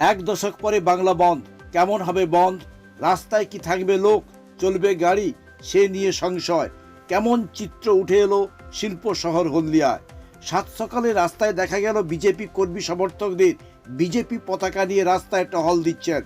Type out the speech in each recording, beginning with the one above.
এক দশক পরে বাংলা বন্ধ। কেমন হবে বন্ধ? রাস্তায় কি থাকবে লোক? চলবে গাড়ি? সে নিয়ে সংশয়। কেমন চিত্র উঠে এলো শিল্প শহর হলদিয়ায়। সাত সকালে রাস্তায় দেখা গেল বিজেপি কর্মী সমর্থকদের। বিজেপি পতাকা নিয়ে রাস্তায় টহল দিচ্ছেন।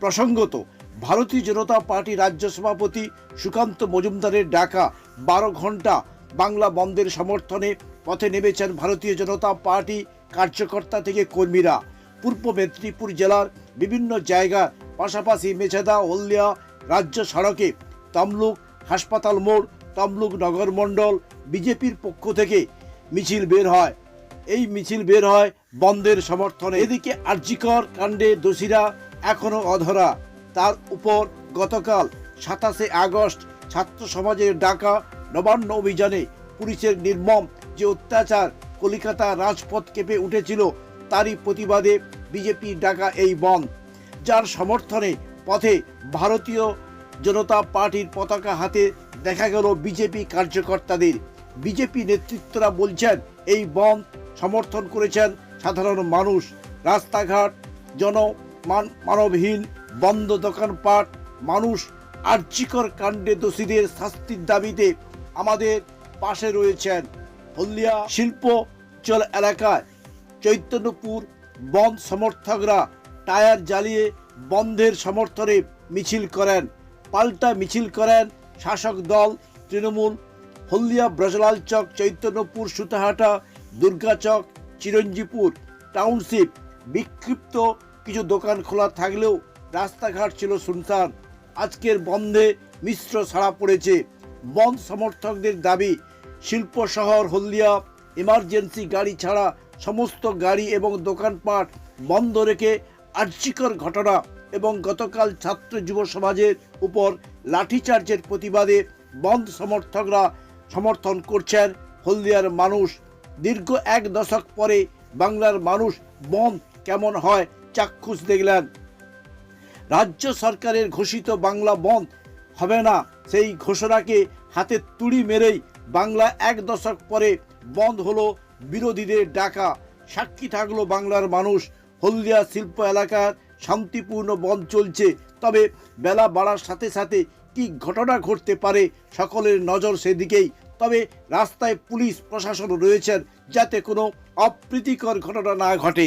প্রসঙ্গত, ভারতীয় জনতা পার্টি রাজ্য সভাপতি সুকান্ত মজুমদারের ডাকা বারো ঘণ্টা বাংলা বন্ধের সমর্থনে পথে নেমেছেন ভারতীয় জনতা পার্টি কার্যকর্তা থেকে কর্মীরা। পূর্ব মেদিনীপুর জেলার বিভিন্ন জায়গা, পাশাপাশি মেছেদা হলদিয়া রাজ্য সড়কে তমলুক হাসপাতাল মোড়, তমলুক নগর মণ্ডল, বিজেপির পক্ষ থেকে মিছিল বের হয়। এই মিছিল বের হয় বন্ধের সমর্থনে। এদিকে আর্যিকর কাণ্ডে দোষীরা এখনও অধরা। তার উপর গতকাল সাতাশে আগস্ট ছাত্র সমাজের ডাকা নবান্ন অভিযানে পুলিশের নির্মম যে অত্যাচার কলিকাতা রাজপথ কেঁপে উঠেছিল তারই প্রতিবাদে বিজেপি ডাকা এই বন্ধ, যার সমর্থনে পথে ভারতীয় জনতা পার্টির পতাকা হাতে দেখা গেল বিজেপি কার্যকর্তাদের। বিজেপি নেতৃত্বরা বলছেন, এই বন্ধ সমর্থন করেছেন সাধারণ মানুষ, রাস্তাঘাট জন মান- মানবহীন, বন্ধ দোকানপাট, মানুষ আর্যিকর কাণ্ডে দোষীদের শাস্তির দাবিতে আমাদের পাশে রয়েছেন। হলদিয়া শিল্পচল এলাকায় চৈতন্যপুর বন্ধ সমর্থকরা টায়ার জ্বালিয়ে বন্ধের সমর্থনে মিছিল করেন। পাল্টা মিছিল করেন শাসক দল তৃণমূল। হলদিয়া ব্রজলাল চক, চৈতন্যপুর সুতাহাটা দুর্গাচক চিরঞ্জিপুর টাউনশিপ বিক্ষিপ্ত কিছু দোকান খোলা থাকলেও রাস্তাঘাট ছিল শুনশান আজকের বন্ধে মিশ্র ছাড়া পড়েছে। বন্ধ সমর্থকদের দাবি, শিল্প শহর হলদিয়া এমার্জেন্সি গাড়ি ছাড়া সমস্ত গাড়ি এবং দোকানপাট বন্ধ রেখে আর্যিকর ঘটনা এবং গতকাল ছাত্র যুব সমাজের উপর লাঠিচার্জের প্রতিবাদে বন্ধ সমর্থকরা সমর্থন করছেন হলদিয়ার মানুষ। দীর্ঘ এক দশক পরে বাংলার মানুষ বন্ধ কেমন হয় চাক্ষুষ দেখলেন। রাজ্য সরকারের ঘোষিত বাংলা বন্ধ হবে না, সেই ঘোষণাকে হাতে তুড়ি মেরেই বাংলা এক দশক পরে বন্ধ হলো বিরোধীদের ডাকা সাক্ষী থাকল বাংলার মানুষ। হলদিয়া শিল্প এলাকার শান্তিপূর্ণ বন্ধ চলছে, তবে বেলা বাড়ার সাথে সাথে কি ঘটনা ঘটতে পারে সকলের নজর সেদিকেই। তবে রাস্তায় পুলিশ, প্রশাসন রয়েছেন যাতে কোনো অপ্রীতিকর ঘটনা না ঘটে।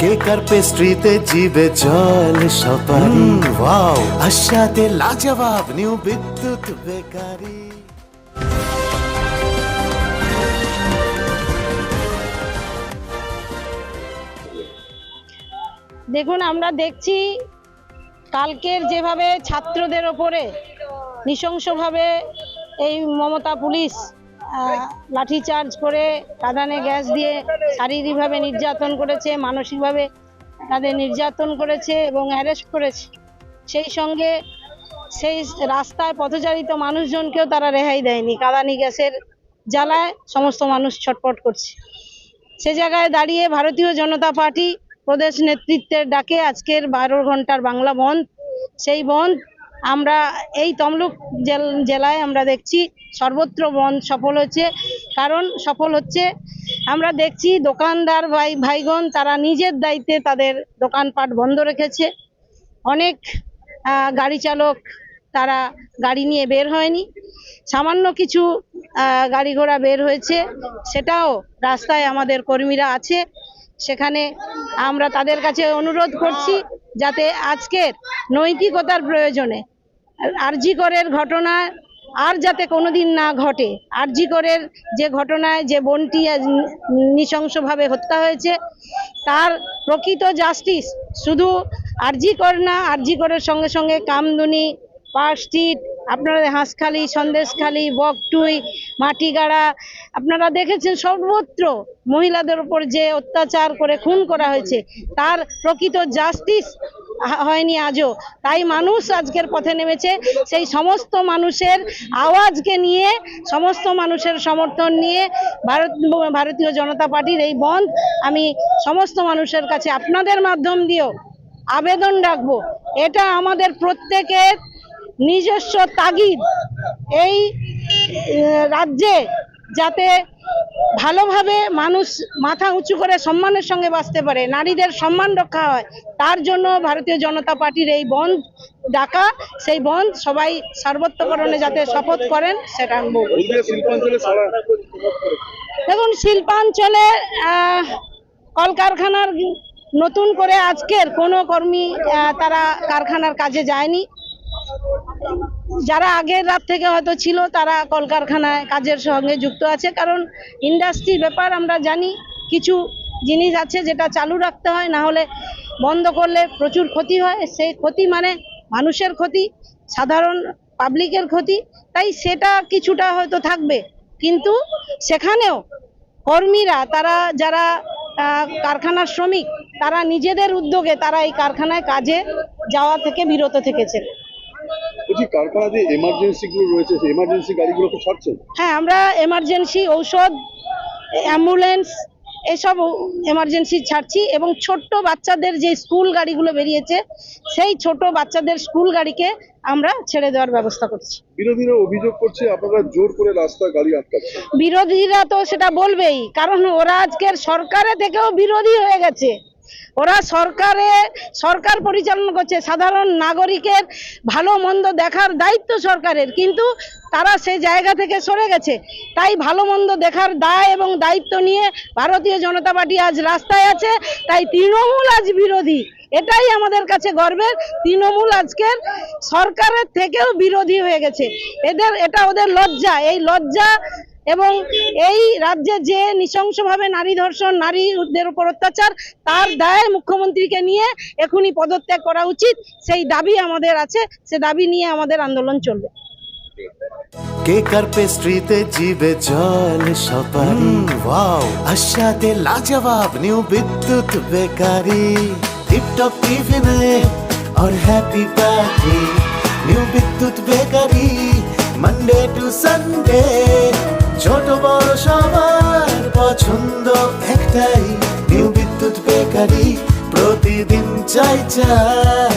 হবে কেকার পেস্ট্রিতে জিবে জল সপারি ওয়াও আশাতে লাজবাব নিউ বিদ্যুৎ বেকারি। দেখুন আমরা দেখছি কালকের যেভাবে ছাত্রদের ওপরে নৃশংসভাবে এই মমতা পুলিশ আহ, লাঠিচার্জ করে কাঁদানে গ্যাস দিয়ে শারীরিকভাবে নির্যাতন করেছে মানসিকভাবে তাদের নির্যাতন করেছে এবং অ্যারেস্ট করেছে। সেই সঙ্গে সেই রাস্তায় পথচারিত মানুষজনকেও তারা রেহাই দেয়নি। কাদানি গ্যাসের জ্বালায় সমস্ত মানুষ ছটপট করছে। সে জায়গায় দাঁড়িয়ে ভারতীয় জনতা পার্টি প্রদেশ নেতৃত্বের ডাকে আজকের বারো ঘণ্টার বাংলা বন্ধ। সেই বন্ধ আমরা এই তমলুক জেল- জেলায় আমরা দেখছি সর্বত্র বন্ধ, সফল হচ্ছে। কারণ সফল হচ্ছে, আমরা দেখছি দোকানদার ভাই, ভাইগণ, তারা নিজের দায়িত্বে তাদের দোকানপাট বন্ধ রেখেছে। অনেক গাড়ি চালক, তারা গাড়ি নিয়ে বের হয়নি। সামান্য কিছু গাড়ি ঘোড়া বের হয়েছে। সেটাও রাস্তায় আমাদের কর্মীরা আছে। সেখানে আমরা তাদের কাছে অনুরোধ করছি যাতে আজকের নৈতিকতার প্রয়োজনে আরজি করের ঘটনা আর যাতে কোনোদিন না ঘটে। আরজি করের যে ঘটনায় যে বোনটি নৃশংসভাবে হত্যা হয়েছে, তার প্রকৃত জাস্টিস শুধু আরজি কর না, আরজি করের সঙ্গে সঙ্গে কামদুনি পার্ক স্ট্রিট আপনারা হাঁসখালি, সন্দেশখালি, বকটুই, মাটিগাড়া, আপনারা দেখেছেন সর্বত্র মহিলাদের উপর যে অত্যাচার করে খুন করা হয়েছে, তার প্রকৃত জাস্টিস হয়নি আজও। তাই মানুষ আজকের পথে নেমেছে। সেই সমস্ত মানুষের আওয়াজকে নিয়ে, সমস্ত মানুষের সমর্থন নিয়ে ভারত, ভারতীয় জনতা পার্টির এই বন্ধ, আমি সমস্ত মানুষের কাছে আপনাদের মাধ্যম দিয়েও আবেদন রাখব। এটা আমাদের প্রত্যেকের নিজস্ব তাগিদ। এই রাজ্যে যাতে ভালোভাবে মানুষ মাথা উঁচু করে সম্মানের সঙ্গে বাঁচতে পারে, নারীদের সম্মান রক্ষা হয়, তার জন্য ভারতীয় জনতা পার্টির এই বন্ধ ডাকা, সেই বন্ধ সবাই সর্বত্রকরণে যাতে শপথ করেন, সেটা আমি দেখুন, শিল্পাঞ্চলে কলকারখানার নতুন করে আজকের কোনো কর্মী তারা কারখানার কাজে যায়নি। যারা আগের রাত থেকে হয়তো ছিল, তারা কলকারখানায় কাজের সঙ্গে যুক্ত আছে। কারণ ইন্ডাস্ট্রির ব্যাপার আমরা জানি, কিছু জিনিস আছে যেটা চালু রাখতে হয়, না হলে বন্ধ করলে প্রচুর ক্ষতি হয়। সেই ক্ষতি মানে মানুষের ক্ষতি, সাধারণ পাবলিকের ক্ষতি। তাই সেটা কিছুটা হয়তো থাকবে। কিন্তু সেখানেও কর্মীরা, তারা যারা কারখানার শ্রমিক, তারা নিজেদের উদ্যোগে তারা এই কারখানায় কাজে যাওয়া থেকে বিরত থেকেছেন। বলছি কারখানা যে এমার্জেন্সি গুলো রয়েছে সেই এমার্জেন্সি গাড়িগুলোকে ছাড়ছেন? হ্যাঁ আমরা এমার্জেন্সি ঔষধ অ্যাম্বুলেন্স এসব এমার্জেন্সি ছাড়ছি এবং ছোট্ট বাচ্চাদের যে স্কুল গাড়িগুলো বেরিয়েছে সেই ছোট বাচ্চাদের স্কুল গাড়িকে আমরা ছেড়ে দেওয়ার ব্যবস্থা করছি। বিরোধীরা অভিযোগ করছে আপনারা জোর করে রাস্তায় গাড়ি আটকাচ্ছেন। বিরোধীরা তো সেটা বলবেই কারণ ওরা আজকের সরকারে থেকেও বিরোধী হয়ে গেছে। ওরা সরকারে, সরকার পরিচালনা করছে। সাধারণ নাগরিকের ভালো মন্দ দেখার দায়িত্ব সরকারের, কিন্তু তারা সেই জায়গা থেকে সরে গেছে। তাই ভালো মন্দ দেখার দায় এবং দায়িত্ব নিয়ে ভারতীয় জনতা পার্টি আজ রাস্তায় আছে। তাই তৃণমূল আজ বিরোধী। এটাই আমাদের কাছে গর্বের। তৃণমূল আজকের সরকারের থেকেও বিরোধী হয়ে গেছে। এদের, এটা ওদের লজ্জা। এই লজ্জা এবং এই রাজ্যে যে নৃশংসভাবে নারী ধর্ষণ নারীদের উপর অত্যাচার তার দায় মুখ্যমন্ত্রীকে নিয়ে এখনই পদত্যাগ করা উচিত সেই দাবি আমাদের আছে সে দাবি নিয়ে আমাদের আন্দোলন চলবে কেক আর পেস্ট্রিতে জিবে জল সপারি ওয়াও আশাতে লাজবাব নিউ বিদ্যুৎ বেকারি টিপটপ টিফিনে और happy party new Bidyut bakery Monday to Sunday new